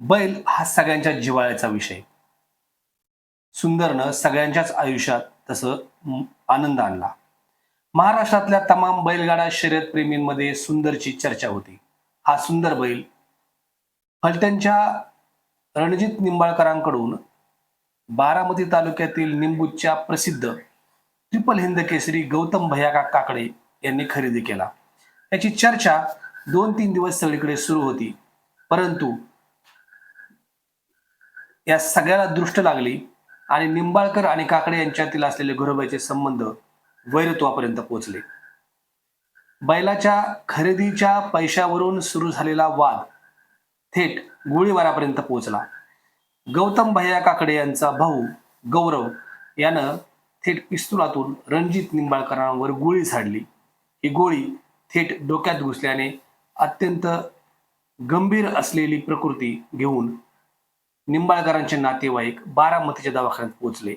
बैल हा सगळ्यांच्या जिव्हाळ्याचा विषय. सुंदरनं सगळ्यांच्याच आयुष्यात तसं आनंद आणला. महाराष्ट्रातल्या तमाम बैलगाडा शर्यत प्रेमींमध्ये सुंदरची चर्चा होती. हा सुंदर बैल फलटणच्या रणजित निंबाळकरांकडून बारामती तालुक्यातील निंबूच्या प्रसिद्ध ट्रिपल हिंद केसरी गौतम भयाका काकडे यांनी खरेदी केला. याची चर्चा दोन तीन दिवस सगळीकडे सुरू होती. परंतु या सगळ्याला दृष्ट लागली आणि निंबाळकर आणि काकडे यांच्यातील असलेले घरोबाचे संबंध वैरत्वापर्यंत पोहोचले बैलाच्या खरेदीच्या पैशावरून सुरू झालेला वाद थेट गोळीबारापर्यंत पोहोचला गौतम भैया काकडे यांचा भाऊ गौरव यानं थेट पिस्तुलातून रणजित निंबाळकरांवर गोळी झाडली. ही गोळी थेट डोक्यात घुसल्याने अत्यंत गंभीर असलेली प्रकृती घेऊन निंबाळकरांचे नातेवाईक बारामतीच्या दवाखान्यात पोहोचले.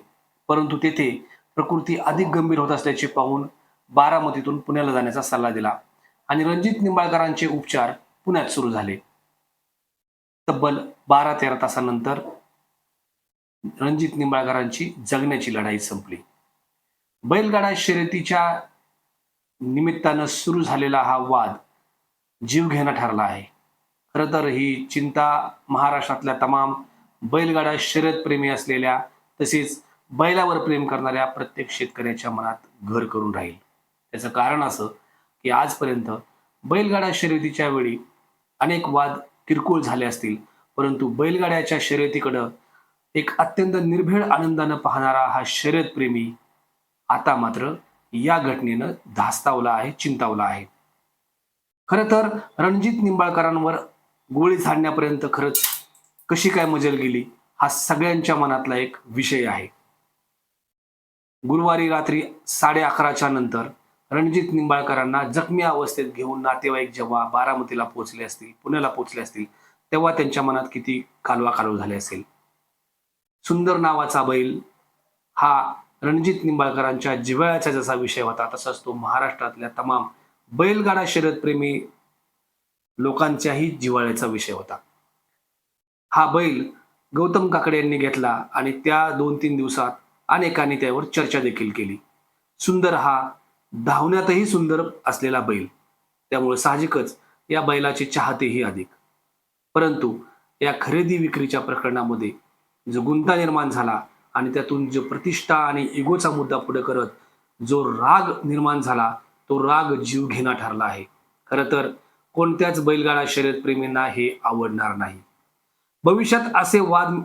परंतु तेथे प्रकृती अधिक गंभीर होत असल्याचे पाहून बारामतीतून पुण्याला जाण्याचा सल्ला दिला आणि रणजित निंबाळकरांचे उपचार पुण्यात सुरू झाले. तब्बल बारा तेरा तासानंतर रणजित निंबाळकरांची जगण्याची लढाई संपली. बैलगाडा शर्यतीच्या निमित्तानं सुरू झालेला हा वाद जीवघेणा ठरला आहे. खरं तर ही चिंता महाराष्ट्रातल्या तमाम बैलगाडा शर्यत प्रेमी असलेल्या तसेच बैलावर प्रेम करणाऱ्या प्रत्येक शेतकऱ्याच्या मनात घर करून राहील. त्याचं कारण असं की आजपर्यंत बैलगाडा शर्यतीच्या वेळी अनेक वाद किरकोळ झाले असतील परंतु बैलगाड्याच्या शर्यतीकडं एक अत्यंत निर्भीड आनंदानं पाहणारा हा शर्यत प्रेमी आता मात्र या घटनेनं धास्तावला आहे चिंतावला आहे. खरं तर रणजित निंबाळकरांवर गोळी झाडण्यापर्यंत खरंच कशी काय मजल गेली हा सगळ्यांच्या मनातला एक विषय आहे. गुरुवारी रात्री साडे अकराच्या नंतर रणजित निंबाळकरांना जखमी अवस्थेत घेऊन नातेवाईक जेव्हा बारामतीला पोहोचले असतील पुण्याला पोहोचले असतील तेव्हा त्यांच्या मनात किती कालवा कालव झाले असेल. सुंदर नावाचा बैल हा रणजित निंबाळकरांच्या जिव्हाळ्याचा जसा विषय होता तसाच तो महाराष्ट्रातल्या तमाम बैलगाडा शर्यतप्रेमी लोकांच्याही जिव्हाळ्याचा विषय होता. हा बैल गौतम काकडे यांनी घेतला आणि त्या दोन तीन दिवसात अनेकांनी त्यावर चर्चा देखील केली. सुंदर हा धावण्यातही सुंदर असलेला बैल. त्यामुळे साहजिकच या बैलाचे चाहतेही अधिक. परंतु या खरेदी विक्रीच्या प्रकरणामध्ये जो गुंता निर्माण झाला आणि त्यातून जो प्रतिष्ठा आणि इगोचा मुद्दा पुढे करत जो राग निर्माण झाला तो राग जीव घेणा ठरला आहे. खरं तर कोणत्याच बैलगाडा शर्यतप्रेमींना हे आवडणार नाही. भविष्यात असे वाद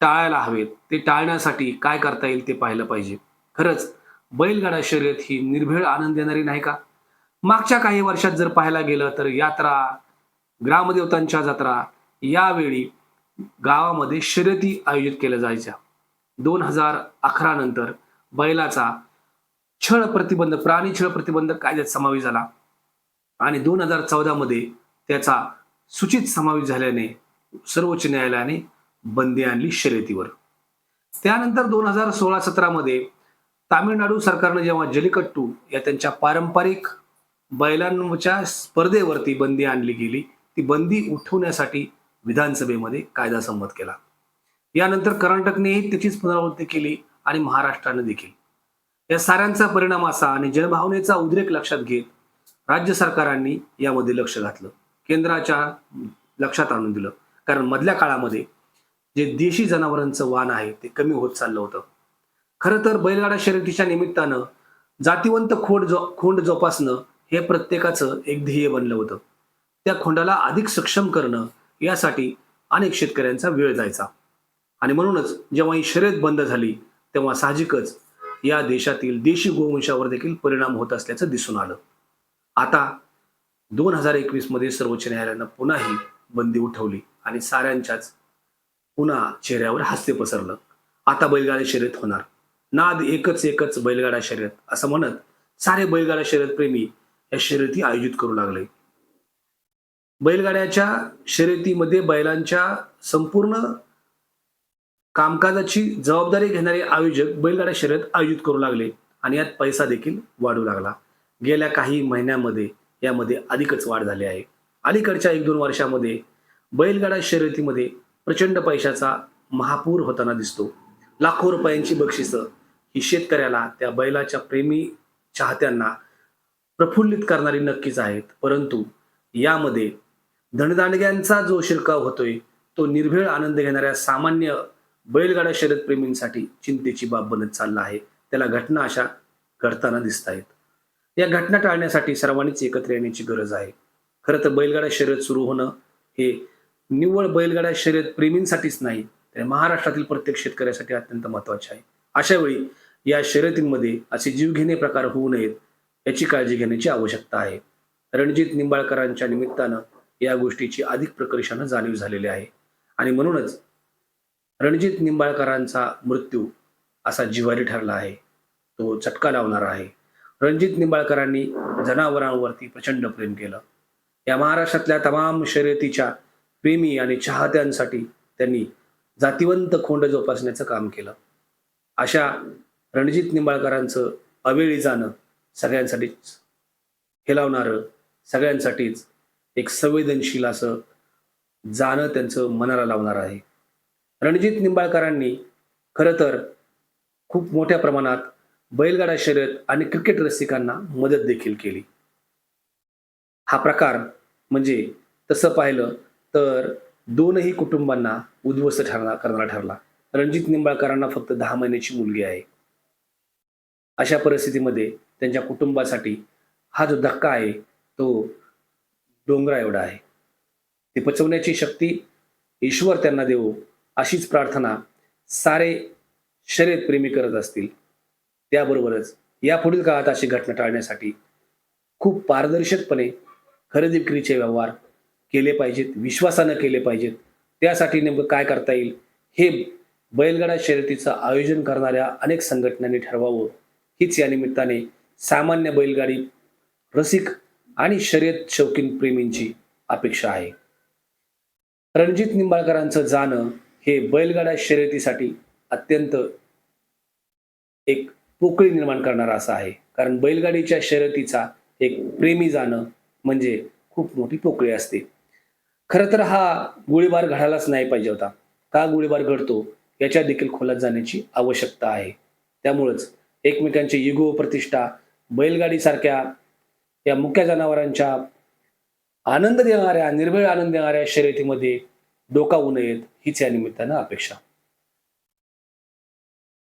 टाळायला हवेत. ते टाळण्यासाठी काय करता येईल ते पाहिलं पाहिजे. खरंच बैलगाडा शर्यत ही निर्भेळ आनंद देणारी नाही का? मागच्या काही वर्षात जर पाहायला गेलं तर यात्रा ग्रामदेवतांच्या जत्रा यावेळी गावामध्ये शर्यती आयोजित केल्या जायच्या. दोन हजार अकरा नंतर बैलाचा छळ प्रतिबंध प्राणी छळ प्रतिबंध कायद्यात समावेश झाला. आणि दोन हजार चौदा मध्ये त्याचा सूचित समावेश झाल्याने सर्वोच्च न्यायालयाने बंदी आणली शर्यतीवर. त्यानंतर दोन हजार सोळा सतरामध्ये तामिळनाडू सरकारनं जेव्हा जलिकट्टू या त्यांच्या पारंपरिक बैलांच्या स्पर्धेवरती बंदी आणली गेली ती बंदी उठवण्यासाठी विधानसभेमध्ये कायदा संमत केला. यानंतर कर्नाटकनेही त्याचीच पुनरावृत्ती केली आणि महाराष्ट्राने देखील. या साऱ्यांचा परिणाम असा आणि जनभावनेचा उद्रेक लक्षात घेत राज्य सरकारांनी यामध्ये लक्ष घातलं. केंद्राच्या लक्षात आणून दिलं. कारण मधल्या काळामध्ये जे देशी जनावरांचं वाण आहे ते कमी होत चाललं होतं. खरं तर बैलगाडा शर्यतीच्या निमित्तानं जातीवंत खोड जो खोंड जोपासणं हे प्रत्येकाचं एक ध्येय बनलं होतं. त्या खोंडाला अधिक सक्षम करणं यासाठी अनेक शेतकऱ्यांचा वेळ जायचा. आणि म्हणूनच जेव्हा ही शर्यत बंद झाली तेव्हा साहजिकच या देशातील देशी गोवंशावर देखील परिणाम होत असल्याचं दिसून आलं. आता दोन हजार एकवीसमध्ये सर्वोच्च न्यायालयानं पुन्हाही बंदी उठवली आणि साऱ्यांच्याच पुन्हा चेहऱ्यावर हास्य पसरलं. आता बैलगाडा शर्यत होणार. नाद एकच एकच बैलगाडा शर्यत. असं म्हणत सारे बैलगाडा शर्यत प्रेमी या शर्यती आयोजित करू लागले. बैलगाड्याच्या शर्यतीमध्ये बैलांच्या संपूर्ण कामकाजाची जबाबदारी घेणारे आयोजक बैलगाडा शर्यत आयोजित करू लागले आणि यात पैसा देखील वाढू लागला. गेल्या काही महिन्यामध्ये यामध्ये अधिकच वाढ झाली आहे. अलीकडच्या एक दोन वर्षामध्ये बैलगाडा शर्यतीमध्ये प्रचंड पैशाचा महापूर होताना दिसतो. लाखो रुपयांची बक्षिसं ही शेतकऱ्याला त्या बैलाच्या प्रेमी चाहत्यांना प्रफुल्लित करणारी नक्कीच आहेत. परंतु यामध्ये धनदांडग्यांचा जो शिरकाव होतोय तो निर्भेळ आनंद घेणाऱ्या सामान्य बैलगाडा शर्यत प्रेमींसाठी चिंतेची बाब बनत चालला आहे. त्याला घटना अशा घडताना दिसत आहेत या घटना टाळण्यासाठी सर्वांनीच एकत्र येण्याची गरज आहे. खरं तर बैलगाडा शर्यत सुरू होणं हे निव्वळ बैलगाडा शर्यत प्रेमींसाठीच नाही तर महाराष्ट्रातील प्रत्येक शेतकऱ्यासाठी अत्यंत महत्त्वाचे आहे. अशा वेळी या शर्यतींमध्ये असे जीवघेणे प्रकार होऊ नयेत याची काळजी घेण्याची आवश्यकता आहे. रणजित निंबाळकरांच्या निमित्तानं या गोष्टीची अधिक प्रकर्षानं जाणीव झालेली आहे. आणि म्हणूनच रणजित निंबाळकरांचा मृत्यू असा जिवारी ठरला आहे. तो चटका लावणारा आहे. रणजित निंबाळकरांनी जनावरांवरती प्रचंड प्रेम केलं. या महाराष्ट्रातल्या तमाम शर्यतीच्या प्रेमी आणि चाहत्यांसाठी त्यांनी जातिवंत खोंड जोपासण्याचं काम केलं. अशा रणजित निंबाळकरांचं अवेळी जाणं सगळ्यांसाठीच हेलावणारं सगळ्यांसाठीच एक संवेदनशील असं जाणं त्यांचं मनाला लावणार आहे. रणजित निंबाळकरांनी खरं तर खूप मोठ्या प्रमाणात बैलगाडा शर्यत आणि क्रिकेट रसिकांना मदत देखील केली. हा प्रकार म्हणजे तसं पाहिलं तर दोनही कुटुंबांना उद्ध्वस्त ठरणार करणारा ठरला. रणजित निंबाळकरांना फक्त दहा महिन्याची मुलगी आहे. अशा परिस्थितीमध्ये त्यांच्या कुटुंबासाठी हा जो धक्का आहे तो डोंगरा एवढा आहे. ते पचवण्याची शक्ती ईश्वर त्यांना देवो अशीच प्रार्थना सारे शर्यतप्रेमी करत असतील. त्याबरोबरच यापुढील काळात अशी घटना टाळण्यासाठी खूप पारदर्शकपणे खरेदी विक्रीचे व्यवहार केले पाहिजेत विश्वासानं केले पाहिजेत. त्यासाठी नेमकं काय करता येईल? हे बैलगाडा शर्यतीचं आयोजन करणाऱ्या अनेक संघटनांनी ठरवावं. हीच या निमित्ताने सामान्य बैलगाडी रसिक आणि शर्यत शौकीन प्रेमींची अपेक्षा आहे. रणजित निंबाळकरांचं जाणं हे बैलगाडा शर्यतीसाठी अत्यंत एक पोकळी निर्माण करणारा असं आहे. कारण बैलगाडीच्या शर्यतीचा एक प्रेमी जाणं म्हणजे खूप मोठी पोकळी असते. खरं तर हा गोळीबार घडायलाच नाही पाहिजे होता. का गोळीबार घडतो? याच्या देखील खोलात जाण्याची आवश्यकता आहे. त्यामुळेच एकमेकांचे युगो प्रतिष्ठा बैलगाडीसारख्या या मुख्य जनावरांच्या आनंद देणाऱ्या निर्भीळ आनंद देणाऱ्या शर्यतीमध्ये डोकावू नयेत हीच या निमित्तानं अपेक्षा.